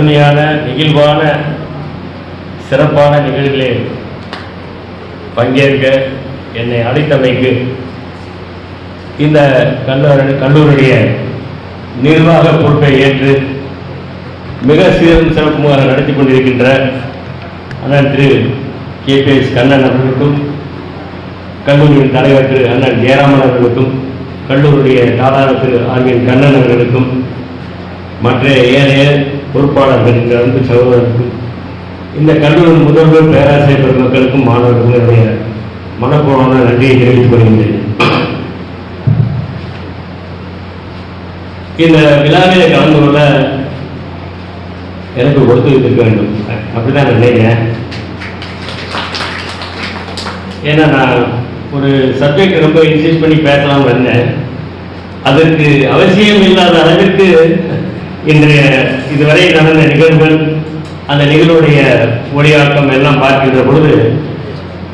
அருமையான நெகிழ்வான சிறப்பான நிகழ்வுகளில் பங்கேற்க என்னை அழைத்தமைக்கு இந்த கல்லூரி கல்லூரிய நிர்வாக பொறுப்பை ஏற்று மிக சீரும் சிறப்புமாக நடத்தி கொண்டிருக்கின்ற அண்ணன் திரு கேபிஎஸ் கண்ணன் அவர்களுக்கும் கல்லூரியின் தலைவர் திரு அண்ணன் ஜெயராமன் அவர்களுக்கும் கல்லூரிய தாளாளர் திரு ஆர்வின் கண்ணன் அவர்களுக்கும் மற்ற ஏனைய பொறுப்பாளர்கள் இந்த அன்பு இந்த கல்லூரி முதல்வர் பேராசிரியர் பெருமக்களுக்கும் மாணவர்களுக்கும் என்னுடைய மனப்பூர்வமான நன்றியை தெரிவித்துக் கொள்கின்றேன். இந்த விழாவில் கலந்து கொள்ள எனக்கு கொடுத்து வைத்திருக்க வேண்டும். அப்படிதான் நான் நினைக்கிறேன். ஏன்னா நான் ஒரு சப்ஜெக்ட் ரொம்ப இன்சிஸ்ட் பண்ணி பேசலாம்னு வந்தேன். அதற்கு அவசியம் இல்லாத அளவிற்கு இன்றைய இதுவரை நடந்த நிகழ்வுகள் அந்த நிகழ்வுடைய ஒளியாக்கம் எல்லாம் பார்க்கின்ற பொழுது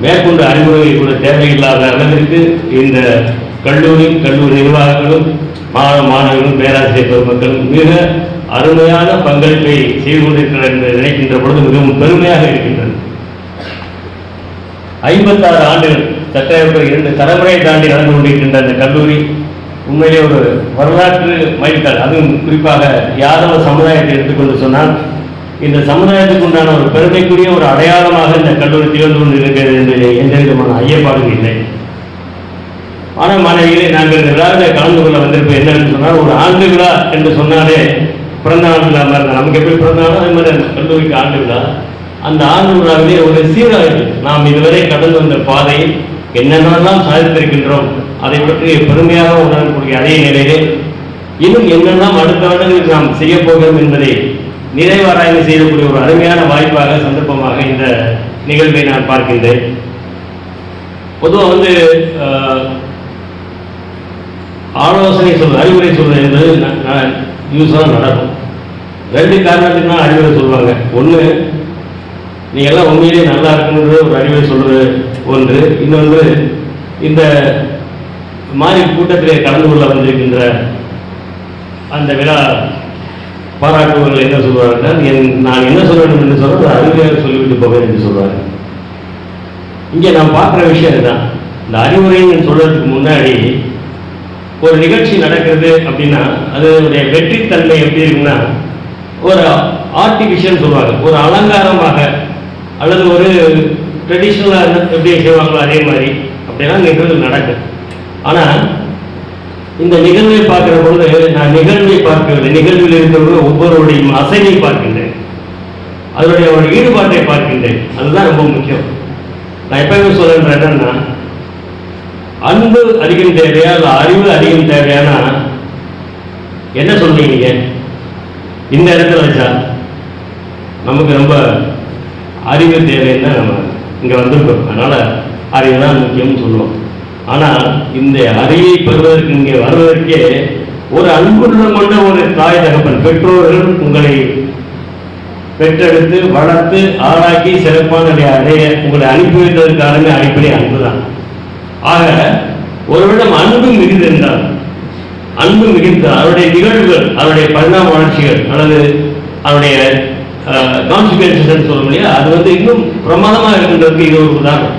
மேற்கொண்டு அறிவுரை கூட தேவையில்லாத அளவிற்கு இந்த கல்லூரி கல்லூரி நிர்வாகங்களும் மாணவ மாணவர்களும் பேராசிரியர் பெருமக்களும் மிக அருமையான பங்களிப்பை செய்து கொண்டிருக்கிறார் என்று நினைக்கின்ற பொழுது மிகவும் பெருமையாக இருக்கின்றது. ஐம்பத்தாறு ஆண்டுகள் சட்டப்ப இரண்டு தலைமுறை தாண்டி நடந்து கொண்டிருக்கின்ற அந்த கல்லூரி உண்மையிலே ஒரு வரலாற்று மைல்கல். அதுவும் குறிப்பாக யாதவ சமுதாயத்தை எடுத்துக்கொண்டு சொன்னால் இந்த சமுதாயத்துக்கு உண்டான ஒரு பெருமைக்குரிய ஒரு அடையாளமாக இந்த கல்லூரி திகழ்ந்து கொண்டிருக்கிறது என்று எந்த விதமான ஐயப்பாடும் இல்லை. ஆனால் மாணவிகளே நாங்கள் இந்த விழாவில் கலந்து கொள்ள வந்திருப்போம் என்னன்னு சொன்னால் ஒரு ஆண்டு விழா என்று சொன்னாலே பிறந்த ஆண்டு விழா மாதிரி நமக்கு எப்படி பிறந்த அது மாதிரி அந்த கல்லூரிக்கு ஆண்டு விழா. அந்த ஆண்டு விழாவிலே ஒரு சீராய்வு. நாம் இதுவரை கடந்து வந்த பாதையில் என்னென்னலாம் சாதித்திருக்கின்றோம் அதை பற்றி பெருமையாக உணரக்கூடிய அதே நிலையிலே இன்னும் என்னெல்லாம் அடுத்த ஆண்டுகளுக்கு நாம் செய்ய போகிறோம் என்பதை நிறைவாராய்வு செய்யக்கூடிய ஒரு அருமையான வாய்ப்பாக சந்தர்ப்பமாக இந்த நிகழ்வை நான் பார்க்கின்றேன். பொதுவாக வந்து ஆலோசனை சொல்வது அறிவுரை சொல்றது என்பது யூஸாக நடக்கும். ரெண்டு காரணத்துக்கு தான் அறிவுரை சொல்லுவாங்க. ஒன்று நீ எல்லாம் உண்மையிலேயே நல்லா இருக்குன்ற ஒரு அறிவுரை சொல்கிறது ஒன்று. இன்னொன்று இந்த மாதிரி கூட்டத்திலே கலந்து கொள்ள வந்திருக்கின்ற அந்த விழா பாராட்டுவர்கள் என்ன சொல்வார்கள் என் நான் என்ன சொல்ல வேண்டும் என்று சொல்ல ஒரு அறிவுரையாக சொல்லிவிட்டு போவேன் என்று சொல்வார்கள். இங்கே நான் பார்க்குற விஷயம் இதுதான். இந்த அறிவுரைன்னு சொல்றதுக்கு முன்னாடி ஒரு நிகழ்ச்சி நடக்கிறது அப்படின்னா அதனுடைய வெற்றித்தன்மை எப்படி இருக்குன்னா ஒரு ஆர்டிஃபிஷியல் சொல்லுவாங்க. ஒரு அலங்காரமாக அல்லது ஒரு ட்ரெடிஷ்னலாக எப்படி செய்வாங்களோ அதே மாதிரி அப்படிலாம் நிகழ்வு நடக்கும். ஆனால் இந்த நிகழ்வை பார்க்கிற பொழுது நான் நிகழ்வை பார்க்கவில்லை நிகழ்வில் இருக்கிறவங்க ஒவ்வொருவருடைய அசைவை பார்க்கின்றேன். அதனுடைய ஒரு ஈடுபாட்டை பார்க்கின்றேன். அதுதான் ரொம்ப முக்கியம். நான் எப்பவுமே சொல்றேன் என்னன்னா அன்பு அதிகம் தேவையா இல்லை அறிவு அதிகம் தேவையானா என்ன சொல்றீங்க நீங்க? இந்த இடத்துல வச்சா நமக்கு ரொம்ப அறிவு தேவைன்னா நம்ம இங்கே வந்திருக்கோம். அதனால் அறிவு தான் முக்கியம்னு சொல்லுவோம். ஆனால் இந்த அறிவை பெறுவதற்கு இங்கே வருவதற்கே ஒரு அன்புள்ளம் கொண்ட ஒரு தாய் தகப்பன் பெற்றோர்கள் உங்களை பெற்றெடுத்து வளர்த்து ஆளாக்கி சிறப்பான அடைய உங்களை அனுப்பி வைத்ததற்கான அடிப்படை அன்புதான். ஆக ஒருவிடம் அன்பு மிகுந்திருந்தால் அன்பு மிகுந்தால் அவருடைய நிகழ்வுகள் அவருடைய பரிணாம வளர்ச்சிகள் அல்லது அவருடைய கான்சிக்வன்சஸ் சொல்ல முடியாது அது வந்து இன்னும் பிரமாதமாக இருக்கின்றதுக்கு இது ஒரு உதாரணம்.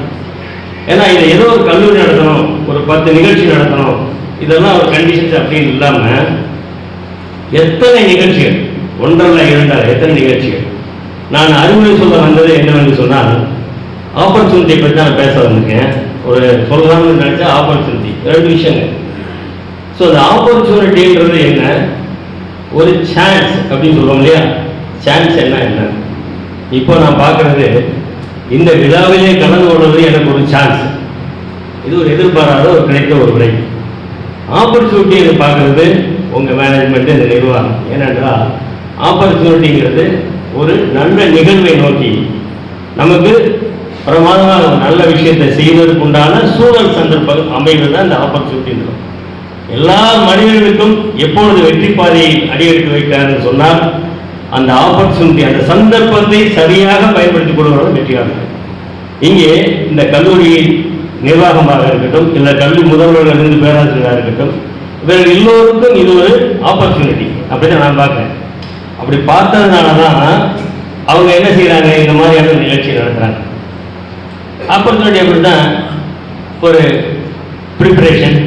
ஏன்னா இதை ஏதோ ஒரு கல்லூரி நடத்தணும் ஒரு பத்து நிகழ்ச்சி நடத்தணும். இதெல்லாம் ஒரு கண்டிஷன்ஸ் அப்படின்னு இல்லாமல் எத்தனை நிகழ்ச்சிகள்? ஒன்றல்ல இரண்டால் எத்தனை நிகழ்ச்சிகள்? நான் அறிவுரை சொல்ல வந்தது என்னவென்று சொன்னால் ஆப்பர்ச்சுனிட்டி பற்றி நான் பேச வந்திருக்கேன். ஒரு சொல்லலாம்னு நினச்சா ஆப்பர்ச்சுனிட்டி ரெண்டு விஷயங்கள். ஸோ அந்த ஆப்பர்ச்சுனிட்டின்றது என்ன? ஒரு சான்ஸ் அப்படின்னு சொல்லுவோம் இல்லையா? சான்ஸ் என்ன என்ன? இப்போ நான் பார்க்குறது இந்த விழாவிலே கலந்து கொள்வது எனக்கு ஒரு சான்ஸ் இது ஒரு எதிர்பாராத ஒரு கிடைத்த ஒரு முறை ஆப்பர்ச்சுனிட்டி என்று பார்க்கறது உங்க மேனேஜ்மெண்ட் இந்த நிர்வாகம். ஏனென்றால் ஆப்பர்ச்சுனிட்டிங்கிறது ஒரு நல்ல நிகழ்வை நோக்கி. நமக்கு பிரமாதமாக நல்ல விஷயத்தை செய்வதற்கு உண்டான சூழல் சந்தர்ப்பம் அமைவது தான் இந்த ஆப்பர்ச்சுனிட்டி எல்லா மனிதர்களுக்கும் எப்பொழுது வெற்றி பாதையை அடியெடுத்து வைக்கிறார்னு சொன்னால் அந்த ஆப்பர்ச்சுனிட்டி அந்த சந்தர்ப்பத்தை சரியாக பயன்படுத்திக் கொள்வதும் வெற்றியாளர் இங்கே இந்த கல்லூரி நிர்வாகமாக இருக்கட்டும் இல்லை கல்வி முதல்வர்கள் இருந்து பேராசிரியராக இருக்கட்டும் இவர்கள் எல்லோருக்கும் இது ஒரு ஆப்பர்ச்சுனிட்டி அப்படின்னு நான் பார்க்குறேன். அப்படி பார்த்ததுனால தான் அவங்க என்ன செய்கிறாங்க இந்த மாதிரியான நிகழ்ச்சி நடத்துகிறாங்க ஆப்பர்ச்சுனிட்டி அப்படி தான் ஒரு preparation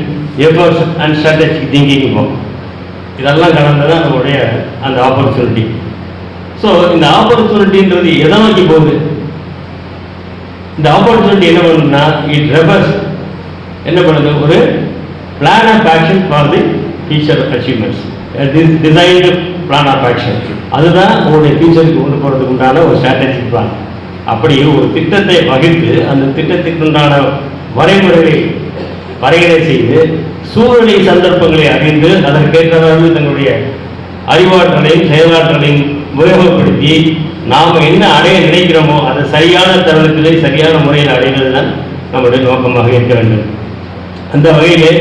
efforts and strategy thinking இதெல்லாம் கலந்து தான் நம்மளுடைய அந்த ஆப்பர்ச்சுனிட்டி ஸோ இந்த ஆப்பர்ச்சுனிட்டின்றது எதை நோக்கி போகுது? இந்த ஆப்பர்ச்சுனிட்டி என்ன பண்ணுதுன்னா இட் ரெஃபர்ஸ் என்ன பண்ணுது? ஒரு plan of action for the future achievements designed plan of action அதுதான் உங்களுடைய ஃபியூச்சருக்கு கொண்டு போகிறதுக்கு உண்டான ஒரு ஸ்ட்ராட்டஜிக் பிளான் அப்படி ஒரு திட்டத்தை வகுத்து அந்த திட்டத்திற்குண்டான வரைமுறைகளை வரையறை செய்து சூழ்நிலை சந்தர்ப்பங்களை அறிந்து அதற்கேற்றவாறு தங்களுடைய அறிவாற்றலையும் செயலாற்றலையும் உபயோகப்படுத்தி நாம் என்ன அடைய நினைக்கிறோமோ அதை சரியான தருணத்திலே சரியான முறையில் அடைவது தான் நம்முடைய நோக்கமாக இருக்க வேண்டும். அந்த வகையிலே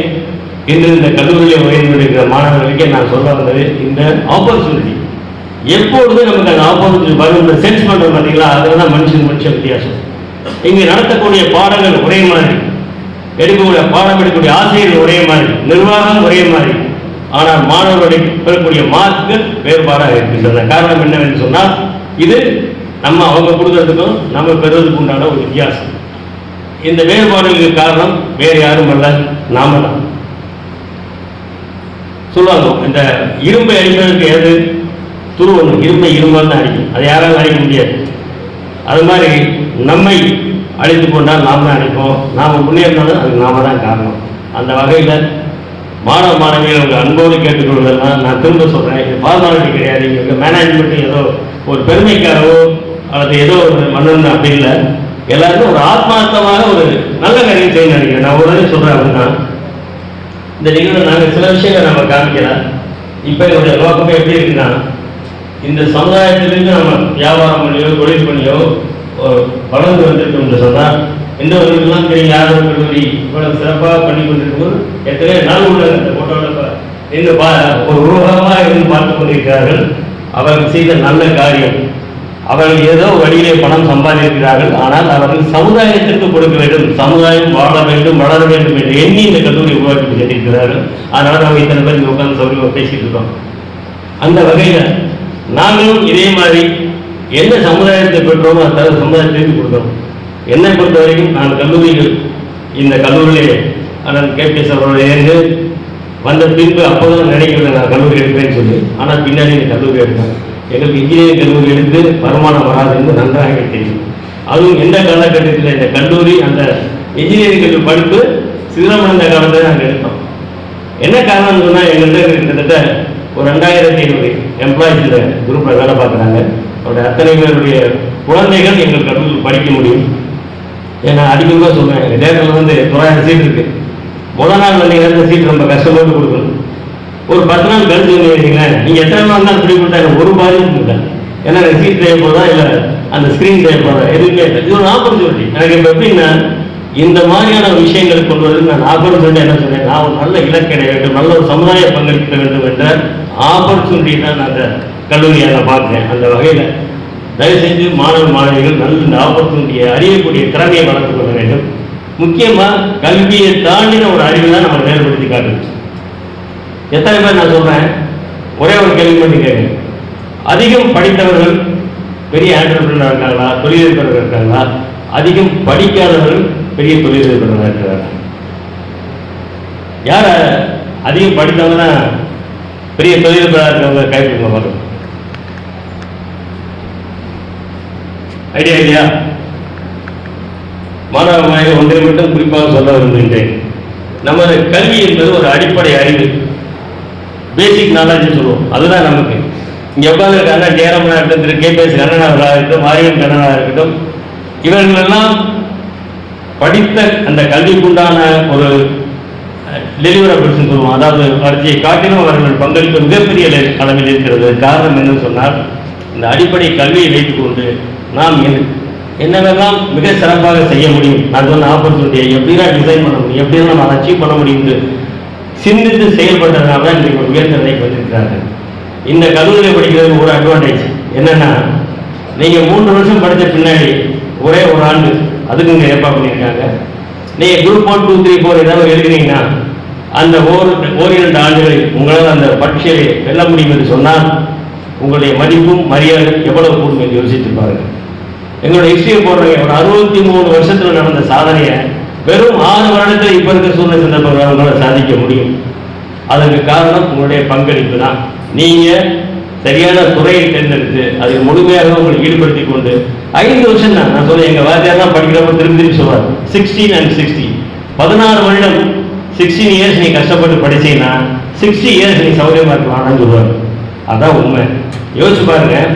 இன்று இந்த கல்லூரியில் உயர்ந்திருக்கிற மாணவர்களுக்கே நான் சொல்ல வந்தது இந்த ஆப்பர்ச்சுனிட்டி எப்பொழுது நமக்கு அந்த ஆப்பர்ச்சுனிட்டி வரும் இந்த சென்ஸ் பண்ணுறோம் பார்த்தீங்களா? அதில் தான் மனுஷன் மனுஷன் வித்தியாசம். இங்கே நடத்தக்கூடிய பாடங்கள் ஒரே மாதிரி எடுக்கக்கூடிய பாடம் எடுக்கக்கூடிய ஆசிரியர்கள் ஒரே மாதிரி நிர்வாகம் ஒரே மாதிரி. ஆனால் மாணவர்களுடைய பெறக்கூடிய மார்க்குகள் வேறுபாடாக இருக்கின்றன காரணம் என்னவென்று சொன்னால் இது நம்ம அவங்க கொடுக்கறதுக்கும் நம்ம பெறுவதற்கு உண்டான ஒரு வித்தியாசம். இந்த வேறுபாடுகளுக்கு காரணம் வேறு யாரும் அல்ல நாம தான். சொல்லுவாங்க இந்த இரும்பை அடிப்பதற்கு எது? துருவணும் இரும்பை இரும்பால் தான் அடிக்கும் அதை யாராலும் அடிக்க முடியாது? அது மாதிரி நம்மை அழைத்து கொண்டால் நாம் தான் அழைப்போம். நாம் முன்னேறினாலும் அதுக்கு நாம தான் காரணம். அந்த வகையில் மாணவ மாணவிகள் உங்கள் அன்போடு கேட்டுக்கொள்வதெல்லாம் நான் திரும்ப சொல்கிறேன் இது ஃபார்மாலிட்டி கிடையாது. இங்கே மேனேஜ்மெண்ட் ஏதோ ஒரு பெருமைக்காகவோ அல்லது ஏதோ ஒரு மன்னன் அப்படி இல்லை. எல்லாருக்கும் ஒரு ஆத்மார்த்தமாக ஒரு நல்ல காரியம் செய்ய நினைக்கிறேன். நான் உடனே சொல்கிறேன் அப்படின்னா இந்த நிகழ்வு நாங்கள் சில விஷயங்கள் நம்ம காமிக்கலாம் இப்போ என்னுடைய நோக்கமே எப்படி இருக்குன்னா இந்த சமுதாயத்திலிருந்து நம்ம வியாபாரம் பண்ணியோ தொழில் பண்ணியோ ஒரு வளர்ந்து வந்திருக்கோம்னு சொன்னால் எந்த தெரியும் யார் ஒரு கல்லூரி இவ்வளவு சிறப்பாக பண்ணி கொண்டிருக்கும் எத்தனை நாள் உள்ள இந்த போட்டோவில் நின்று பா ஒரு உருவகமாக இருந்து பார்த்து கொண்டிருக்கிறார்கள். அவர்கள் செய்த நல்ல காரியம். அவர்கள் ஏதோ வழியிலே பணம் சம்பாதிக்கிறார்கள் ஆனால் அவர்கள் சமுதாயத்திற்கு கொடுக்க வேண்டும். சமுதாயம் வாழ வேண்டும் வளர வேண்டும் என்று எண்ணி இந்த கல்லூரி உருவாக்கி கொண்டிருக்கிறார்கள். அதனால் நம்ம இத்தனை பேர் இங்க உட்கார்ந்து சௌரியமாக பேசிட்டு இருக்கோம். அந்த வகையில் நாங்களும் இதே மாதிரி என்ன சமுதாயத்தை பெற்றோமோ அந்த சமுதாயத்திற்கு கொடுக்கணும் என்னை பொறுத்த வரைக்கும் நான் கல்லூரியில் இந்த கல்லூரியிலே அண்ணன் கேபிஎஸ் அவர்களோடு இருந்து வந்த பின்பு அப்போதான் நினைக்கிறேன் நான் கல்லூரி எடுப்பேன்னு சொல்லி. ஆனால் பின்னாடி கல்லூரி எடுத்தேன். எங்களுக்கு இன்ஜினியரிங் கல்லூரி எடுத்து வருமானம் வராது என்று நன்றாக தெரியும். அதுவும் எந்த காலகட்டத்தில் இந்த கல்லூரி அந்த இன்ஜினியரிங் கல்லூரி படிப்பு சிதம்பரந்த காலத்தில் நாங்கள் எடுத்தோம். என்ன காரணம் சொன்னால் எங்கள்கிட்ட கிட்டத்தட்ட ஒரு ரெண்டாயிரத்தி ஐநூறு எம்ப்ளாயிஸ் இந்த குரூப்பில் வேலை பார்க்குறாங்க. அவருடைய அத்தனை பேருடைய குழந்தைகள் எங்கள் கல்லூரியில் படிக்க முடியும். ஏன்னா அதிகமாக சொல்லுவேன் எங்கள் தேர்தலில் வந்து தொள்ளாயிரம் சீட் இருக்கு. முதல் நாள் வந்தீங்கன்னா இந்த சீட் ரொம்ப கஷ்டப்பட்டு கொடுக்கணும். ஒரு பத்து நாள் கழிச்சு வந்தீங்களேன் நீங்கள் எத்தனை நாள் தான் ஃப்ரீ கொடுத்தா ஒரு பாதிப்பு இல்லை ஏன்னா எனக்கு சீட் தேவைப்படுதா இல்லை அந்த ஸ்க்ரீன் தேவைப்படுதா எதுவுமே இல்லை. இது ஒரு ஆப்பர்ச்சுனிட்டி எனக்கு இப்போ எப்படின்னா இந்த மாதிரியான விஷயங்கள் கொண்டு வந்து நான் ஆப்பர்ச்சுனிட்டி என்ன சொன்னேன்? நான் ஒரு நல்ல இலக்கை வேண்டும் நல்ல ஒரு சமுதாய பங்களிக்க வேண்டும் என்ற ஆப்பர்ச்சுனிட்டி தான் நான் அந்த கல்லூரியை நான் பார்க்குறேன் அந்த வகையில். தயவு செஞ்சு மாணவ மாணவிகள் நல்ல இந்த ஆப்பர்ச்சுனிட்டியை அறியக்கூடிய திறமையை வளர்த்துக் கொள்ள வேண்டும். முக்கியமாக கல்வியை தாண்டின ஒரு அறிவு தான் நம்ம செயல்படுத்தி காட்டுது எத்தனை பேர் நான் சொல்றேன்? ஒரே ஒரு கேள்வி மட்டும் கேட்குறேன் அதிகம் படித்தவர்கள் பெரிய ஆண்டர்பிரினர் இருக்காங்களா தொழிலதிபர்கள் இருக்காங்களா? அதிகம் படிக்காதவர்கள் பெரிய தொழிலதிபர்களாக இருக்கிறார்கள் யார் அதிகம் படித்தவங்க தான் பெரிய தொழிலதிபராக இருக்கிறவங்க கைப்பிடுங்க பார்க்கணும் ஐடியா இல்லையா மாணவ மாணவிகள் ஒன்றை மட்டும் குறிப்பாக சொல்ல விரும்புகின்றேன். நமது கல்வி என்பது ஒரு அடிப்படை அறிவு. பேசிக் நாலேஜ் சொல்லுவோம். அதுதான் நமக்கு. இங்கே உட்கார்ந்து இருக்காங்க ஜெயராமனா இருக்கட்டும் திரு கே பி எஸ் கண்ணனாக இருக்கட்டும் மாரியன் கண்ணனாக இருக்கட்டும் இவர்களெல்லாம் படித்த அந்த கல்விக்குண்டான ஒரு டெலிவரபிள்ஸ் சொல்லுவோம். அதாவது வளர்ச்சியை காட்டிலும் அவர்கள் பங்களிப்பு மிகப்பெரிய அளவில் இருக்கிறது. காரணம் என்னன்னு சொன்னால் இந்த அடிப்படை கல்வியை வைத்துக்கொண்டு நாம் என்ன- என்னவெல்லாம் மிக சிறப்பாக செய்ய முடியும்? அது வந்து ஆப்பர்ச்சுனிட்டியை எப்படிலாம் டிசைன் பண்ண முடியும்? எப்படிலாம் நம்ம அச்சீவ் பண்ண முடியும்னு சிந்தித்து செயல்பட்டதுனால தான் இன்றைக்கு ஒரு உயர்ந்த நிலைக்கு வந்திருக்கிறார்கள். இந்த கல்லூரியில் படிக்கிறது ஒரு அட்வான்டேஜ் என்னன்னா நீங்கள் மூன்று வருஷம் படித்த பின்னாடி ஒரே ஒரு ஆண்டு அதுக்கு இங்க ஏற்பாடு பண்ணியிருக்காங்க. நீங்கள் group one two three four ஏதாவது எழுதுனீங்கன்னா அந்த ஓர் ஓரிரண்டு ஆண்டுகளில் உங்களால் அந்த பட்சியை வெல்ல முடியும் என்று சொன்னால் உங்களுடைய மதிப்பும் மரியாதை எவ்வளவு கூடும் என்று யோசித்து பாருங்கள். எங்களோட ஹிஸ்டரியை போடுறவங்க ஒரு அறுபத்தி மூணு வருஷத்துல நடந்த சாதனையை வெறும் ஆறு வருடத்தில் இப்போ இருக்க சூழ்நிலை சந்தர்ப்பங்களை உங்களால் சாதிக்க முடியும். அதற்கு காரணம் உங்களுடைய பங்களிப்பு தான். நீங்கள் சரியான துறையை தேர்ந்தெடுத்து அதை முழுமையாக உங்களை ஈடுபடுத்தி கொண்டு ஐந்து வருஷம் தான். நான் சொல்ல எங்கள் வாத்தியார் தான் படிக்கிறப்ப திரும்பி திரும்பி சொல்வார் சிக்ஸ்டீன் அண்ட் சிக்ஸ்டி பதினாறு வருடம் சிக்ஸ்டீன் இயர்ஸ் நீ கஷ்டப்பட்டு படிச்சீங்கன்னா சிக்ஸ்டி இயர்ஸ் நீ சௌகரியமாக இருக்கலாம்னு சொல்லுவார் அதான் உண்மை. யோசிச்சு பாருங்கள்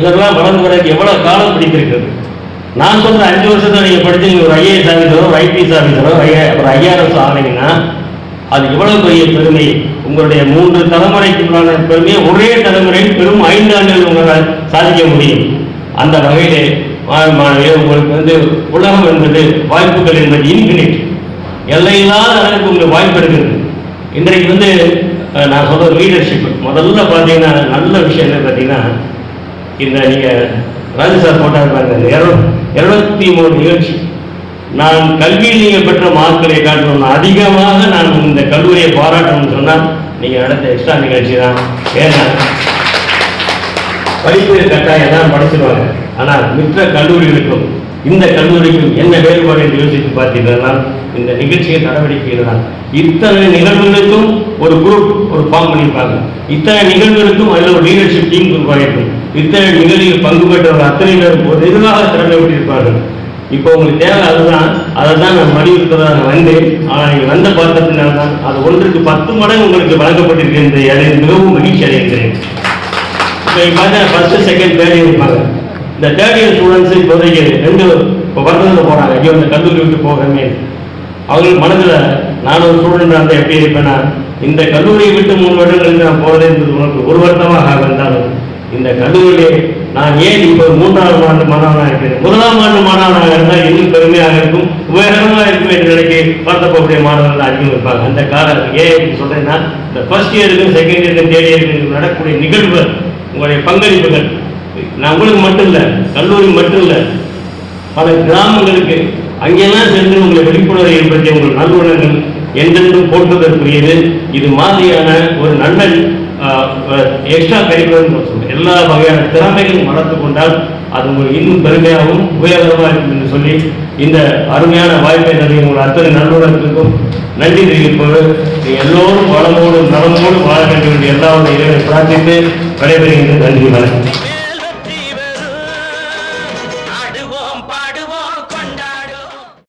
இவரெல்லாம் வளர்ந்து வரதுக்கு எவ்வளவு காலம் பிடித்திருக்கிறது? நான் சொல்ற அஞ்சு வருஷத்துல நீங்க படிச்சு நீங்கள் ஒரு ஐஏஎஸ் ஆஃபீஸரோ ஒரு ஐபிஎஸ் ஆஃபீஸரோ ஒரு ஐஆர்எஸ் ஆனீங்கன்னா அது எவ்வளவு பெரிய பெருமை? உங்களுடைய மூன்று தலைமுறைக்கு உண்டான பெருமையை ஒரே தலைமுறையில் பெரும் ஐந்து ஆண்டுகள் உங்களால் சாதிக்க முடியும். அந்த வகையிலே மாணவ மாணவியர் உங்களுக்கு வந்து உலகம் என்பது வாய்ப்புகள் என்பது இன்ஃபினிட் எல்லையில்லாத அளவுக்கு உங்களுக்கு வாய்ப்பு இருக்கிறது. இன்றைக்கு வந்து நான் சொல்ற லீடர்ஷிப் முதல்ல பார்த்தீங்கன்னா நல்ல விஷயம் என்ன பார்த்தீங்கன்னா இந்த நீங்க ராஜு சார் போட்டார் பாருங்க. இந்த இருநூத்தி மூணு நிகழ்ச்சி. நான் கல்வியில் நீங்க பெற்ற மார்க்களை காட்டணும்னா அதிகமாக நான் இந்த கல்லூரியை பாராட்டணும்னு சொன்னால் நீங்க நடத்த எக்ஸ்ட்ரா நிகழ்ச்சி தான். ஏன்னா படிப்பு கட்டாயம் தான் படிச்சிருவாங்க. ஆனால் மிற்ற கல்லூரிகளுக்கும் இந்த கல்லூரிக்கும் என்ன வேறுபாடு என்று யோசித்து பார்த்தீங்கன்னா இந்த நிகழ்ச்சியின் நடவடிக்கைகள் தான். இத்தனை நிகழ்வுகளுக்கும் ஒரு குரூப் ஒரு ஃபார்ம் பண்ணியிருப்பாங்க. இத்தனை நிகழ்வுகளுக்கும் அதில் ஒரு லீடர்ஷிப் டீம் உருவாகிருக்கும் இத்தனை நிகழ்வில் பங்கு பெற்றவர்கள் அத்தனை பேரும் ஒரு நிர்வாக திறமை விட்டிருப்பார்கள் இப்போ உங்களுக்கு தேவை அதுதான். அதை தான் நான் வலியுறுத்ததாக நான் வந்தேன். ஆனால் நீங்கள் வந்த பார்த்ததுனால தான் அது ஒன்றுக்கு பத்து மடங்கு உங்களுக்கு வழங்கப்பட்டிருக்கின்ற அதை மிகவும் மகிழ்ச்சி அடைகிறேன். இப்போ பார்த்தா ஃபர்ஸ்ட் செகண்ட் தேர்ட் இயர் இருப்பாங்க இந்த தேர்ட் இயர் ஸ்டூடெண்ட்ஸ் இப்போதைக்கு ரெண்டு இப்போ வருடத்தில் போகிறாங்க ஐயோ இந்த கல்லூரி விட்டு போகிறமே. அவங்களுக்கு மனதில் நான் ஒரு ஸ்டூடெண்ட் அந்த எப்படி இருப்பேன்னா இந்த கல்லூரியை விட்டு மூணு வருடங்களுக்கு நான் போகிறேன் என்பது உனக்கு ஒரு வருடமாக இருந்தாலும் இந்த கல்லூரியிலே நான் ஏன் இப்போ மூன்றாவது ஆண்டு மாணவனாக இருக்கிறேன்? முதலாம் ஆண்டு மாணவனாக இருந்தால் இன்னும் பெருமையாக இருக்கும் உபயோகமாக இருக்கும் என்று நினைக்க வருத்தப்படக்கூடிய மாணவர்கள் அதிகம் இருப்பாங்க. அந்த காலம் ஏன் சொல்றேன்னா இந்த ஃபர்ஸ்ட் இயருக்கும் செகண்ட் இயருக்கும் தேர்ட் இயருக்கும் நடக்கக்கூடிய நிகழ்வுகள் உங்களுடைய பங்களிப்புகள். நான் உங்களுக்கு மட்டும் இல்லை கல்லூரி மட்டும் இல்லை பல கிராமங்களுக்கு அங்கெல்லாம் சென்று உங்களை விழிப்புணர்வை ஏற்படுத்திய உங்கள் நல்லுணர்கள் என்றென்றும் போற்றுவதற்குரியது. இது மாதிரியான ஒரு நல்ல எக்ஸ்ட்ரா கரிக்குலர்னு சொல்றேன் எல்லா வகையான திறமைகளையும் வளர்த்து கொண்டால் அது உங்களுக்கு இன்னும் பெருமையாகவும் உபயோகமாக இருக்கும் என்று சொல்லி இந்த அருமையான வாய்ப்பை நன்றி உங்கள் அத்தனை நல்லுணர்களுக்கும் நன்றி தெரிவிப்பது நீங்கள் எல்லோரும் வளமோடு நலமோடும் வாழ வேண்டும் என்று எல்லாருடைய இறைவனை பிரார்த்தித்து விடைபெறுகின்ற நன்றி வணக்கம்.